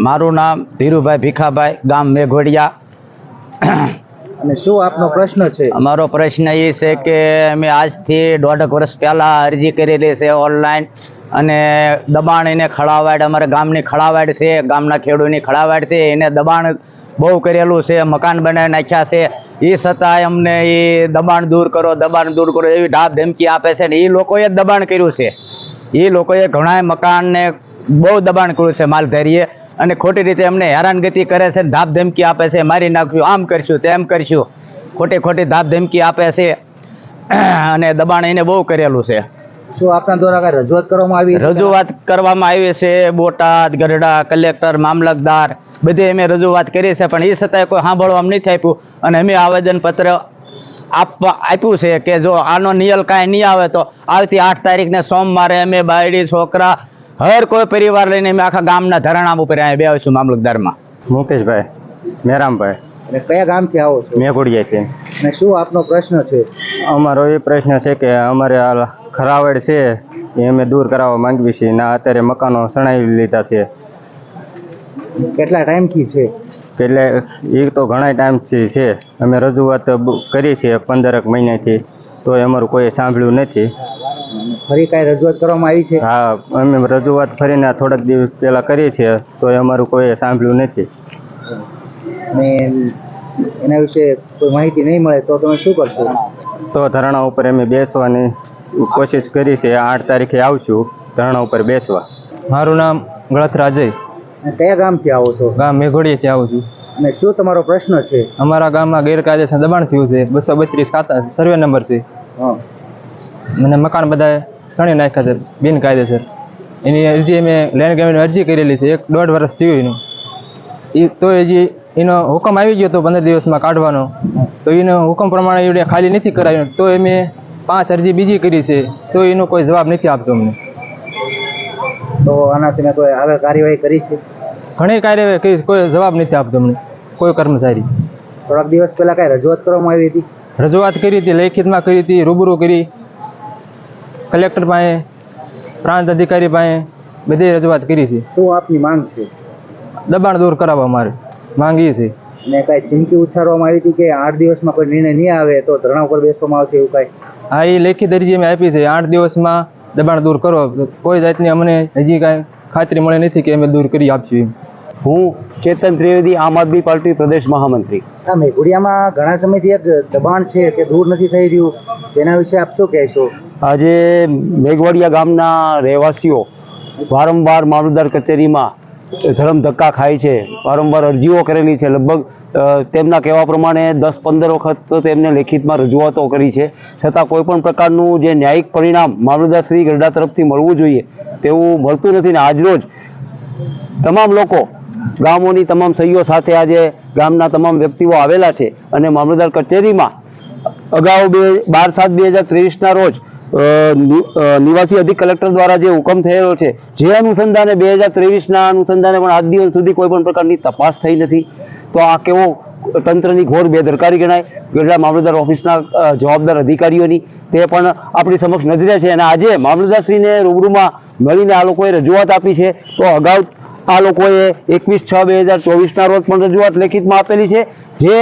મારું નામ ધીરુભાઈ ભીખાભાઈ ગામ મેઘોડિયા. અને શું આપનો પ્રશ્ન છે? અમારો પ્રશ્ન એ છે કે અમે આજથી દોઢક વર્ષ પહેલાં અરજી કરેલી છે ઓનલાઈન અને દબાણ એને ખળાવાડ અમારે ગામની ખળાવાડ છે ગામના ખેડૂતની ખળાવાડ છે એને દબાણ બહુ કરેલું છે મકાન બનાવી નાખ્યા છે. એ છતાંય અમને એ દબાણ દૂર કરો દબાણ દૂર કરો એવી ઢાપ ધમકી આપે છે ને એ લોકોએ દબાણ કર્યું છે. એ લોકોએ ઘણા મકાનને બહુ દબાણ કર્યું છે માલધારીએ. અને ખોટી રીતે અમને હેરાનગતિ કરે છે ધાપ ધમકી આપે છે મારી નાખ્યું આમ કરશું તેમ કરશું. ખોટી ખોટી ધાપ ધમકી આપે છે અને દબાણ એને બહુ કરેલું છે. શું આપના દ્વારા કઈ રજૂઆત કરવામાં આવી રજૂઆત કરવામાં આવી છે બોટાદ ગઢડા કલેક્ટર મામલતદાર બધી અમે રજૂઆત કરી છે પણ એ છતાંય કોઈ સાંભળવામાં નથી આપ્યું. અને અમે આવેદનપત્ર આપવા આપ્યું છે કે જો આનો નિયલ કાંઈ નહીં આવે તો આવતી આઠ તારીખને સોમવારે અમે બાયડી છોકરા હર કોઈ પરિવાર લઈને અમે આખા ગામના ધરણામ ઉપર અહીંયા બે આવીશું મામલતદારમાં. મુકેશભાઈ મેરામભાઈ. અને કયા ગામથી આવો છો? મેઘોડિયાથી. અને શું આપનો પ્રશ્ન છે? અમારો એ પ્રશ્ન છે કે અમારે આ ખરાવડ છે એ અમે દૂર કરાવવા માંગીએ છીએ ના અત્યારે મકાનો સણાવી લીધા છે. કેટલા ટાઈમથી છે? એટલે એ તો ઘણા ટાઈમથી છે. અમે રજૂઆત કરી છે પંદરક મહિનાથી તો અમારું કોઈ સાંભળ્યું નથી. ફરી કાંઈ રજૂઆત કરવામાં આવી છે? હા અમે રજૂઆત ફરીને થોડાક દિવસ પહેલાં કરીએ છીએ તો અમારું કોઈ સાંભળ્યું નથી. અને એના વિશે કોઈ માહિતી નહીં મળે તો તમે શું કરશો? તો ધરણા ઉપર અમે બેસવાની કોશિશ કરી છે આઠ તારીખે આવશું ધરણા ઉપર બેસવા. મારું નામ ગળથરા અજય કયા ગામથી આવો છો? ગામ મેઘોડીએથી આવું છું. અને શું તમારો પ્રશ્ન છે? અમારા ગામમાં ગેરકાયદેસર દબાણ થયું છે બસો બત્રીસ ખાતા સર્વે નંબર છે. હા. મને મકાન બધાએ સણી નાખ્યા છે બિનકાયદેસર એની અરજી અમે લેન્ડ ગવર્મેન્ટ અરજી કરેલી છે એક દોઢ વર્ષ થયું એનું. એ તો હજી એનો હુકમ આવી ગયો તો પંદર દિવસમાં કાઢવાનો. તો એનો હુકમ પ્રમાણે એવડે ખાલી નથી કરાવ્યું તો અમે પાંચ અરજી બીજી કરી છે તો એનો કોઈ જવાબ નથી આપતો અમને. તો આનાથી મેં કોઈ આગળ કાર્યવાહી કરી છે? ઘણી કાર્યવાહી કરી કોઈ જવાબ નથી આપતો અમને કોઈ કર્મચારી. થોડાક દિવસ પહેલાં કાંઈ રજૂઆત કરવામાં આવી હતી? રજૂઆત કરી હતી લેખિતમાં કરી હતી રૂબરૂ કરી. કલેક્ટર પાસે પ્રાંત અધિકારી પાસે બધી રજૂઆત કરી છે. શું આપની માંગ છે? દબાણ દૂર કરાવવા મારે માંગીએ છીએ. અને કાંઈ ચીમકી ઉચ્ચારવામાં આવી હતી કે આઠ દિવસમાં કોઈ નિર્ણય નહીં આવે તો ધરણા ઉપર બેસવામાં આવશે એવું કાંઈ? હા એ લેખિત અરજી અમે આપી છે. આઠ દિવસમાં દબાણ દૂર કરો કોઈ જાતની અમને હજી કાંઈ ખાતરી મળે નથી કે અમે દૂર કરી આપશું એમ. હું ચેતન ત્રિવેદી આમ આદમી પાર્ટી પ્રદેશ મહામંત્રી. આ મેઘોડિયામાં ઘણા સમયથી એક દબાણ છે તે દૂર નથી થઈ રહ્યું. તેના વિશે આપ શું કહેશો? આજે મેઘવાડિયા ગામના રહેવાસીઓ વારંવાર મામલતદાર કચેરીમાં ધરમ ધક્કા ખાય છે. વારંવાર અરજીઓ કરેલી છે. લગભગ તેમના કહેવા પ્રમાણે દસ પંદર વખત તેમને લેખિતમાં રજૂઆતો કરી છે. છતાં કોઈપણ પ્રકારનું જે ન્યાયિક પરિણામ મામલતદાર શ્રી ગરડા તરફથી મળવું જોઈએ તેવું મળતું નથી. ને આજરોજ તમામ લોકો ગામોની તમામ સહીઓ સાથે આજે ગામના તમામ વ્યક્તિઓ આવેલા છે અને મામલતદાર કચેરીમાં અગાઉ બે, બાર સાત બે હજાર ત્રેવીસના રોજ નિવાસી અધિક કલેક્ટર દ્વારા જે હુકમ થયેલો છે, જે અનુસંધાને બે હજાર ત્રેવીસના અનુસંધાને પણ આજ દિવસ સુધી કોઈ પણ પ્રકારની તપાસ થઈ નથી. તો આ કેવો તંત્રની ઘોર બેદરકારી ગણાય? ગઢડા મામલતદાર ઓફિસના જવાબદાર અધિકારીઓની તે પણ આપણી સમક્ષ નજરે છે અને આજે મામલતદારશ્રીને રૂબરૂમાં મળીને આ લોકોએ રજૂઆત આપી છે. તો અગાઉ આ લોકોએ એકવીસ છ બે હજાર ચોવીસના રોજ પણ રજૂઆત લેખિતમાં આપેલી છે. જે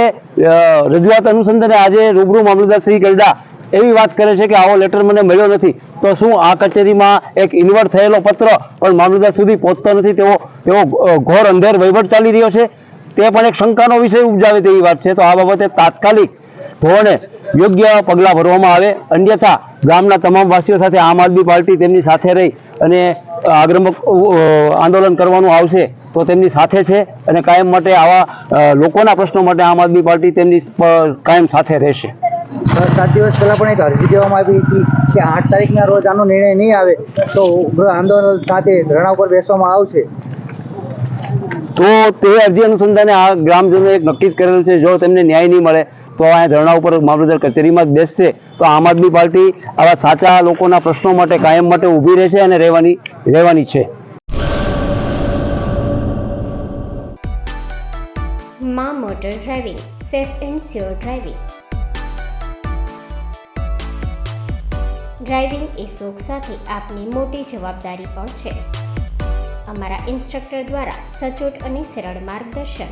રજૂઆત અનુસંધાને આજે રૂબરૂ મામલતદાર શ્રી ગરડા એવી વાત કરે છે કે આવો લેટર મને મળ્યો નથી. તો શું આ કચેરીમાં એક ઇન્વર્ટ થયેલો પત્ર પણ મામલતદાર સુધી પહોંચતો નથી? તેવો તેવો ઘોર અંધેર વહીવટ ચાલી રહ્યો છે. તે પણ એક શંકાનો વિષય ઉપજાવે તેવી વાત છે. તો આ બાબતે તાત્કાલિક ધોરણે યોગ્ય પગલાં ભરવામાં આવે. અન્યથા ગામના તમામ વાસીઓ સાથે આમ આદમી પાર્ટી તેમની સાથે રહી અને આગ્રમક આંદોલન કરવાનું આવશે તો તેમની સાથે છે અને કાયમ માટે આવા લોકોના પ્રશ્નો માટે આમ આદમી પાર્ટી તેમની કાયમ સાથે રહેશે. સાત દિવસ પહેલા પણ એક અરજી દેવામાં આવી હતી કે આઠ તારીખના રોજ આનો નિર્ણય નહીં આવે તો ઉગ્ર આંદોલન સાથે ધરણા ઉપર બેસવામાં આવશે. તો તે અરજી અનુસંધાને આ ગ્રામજનોએ એક નક્કી જ કરેલું છે જો તેમને ન્યાય નહીં મળે તો અહીંયા ધરણા ઉપર મામલતદાર કચેરીમાં જ બેસશે. તો આમ આદમી પાર્ટી આવા સાચા લોકોના પ્રશ્નો માટે કાયમ માટે ઊભી રહેશે અને રહેવાની રહેવાની છે. મા motor driving, safe and sure driving. Driving એ શોખ સાથે આપની મોટી જવાબદારી પણ છે. અમારા ઇન્સ્ટ્રક્ટર દ્વારા સચોટ અને સરળ માર્ગદર્શન.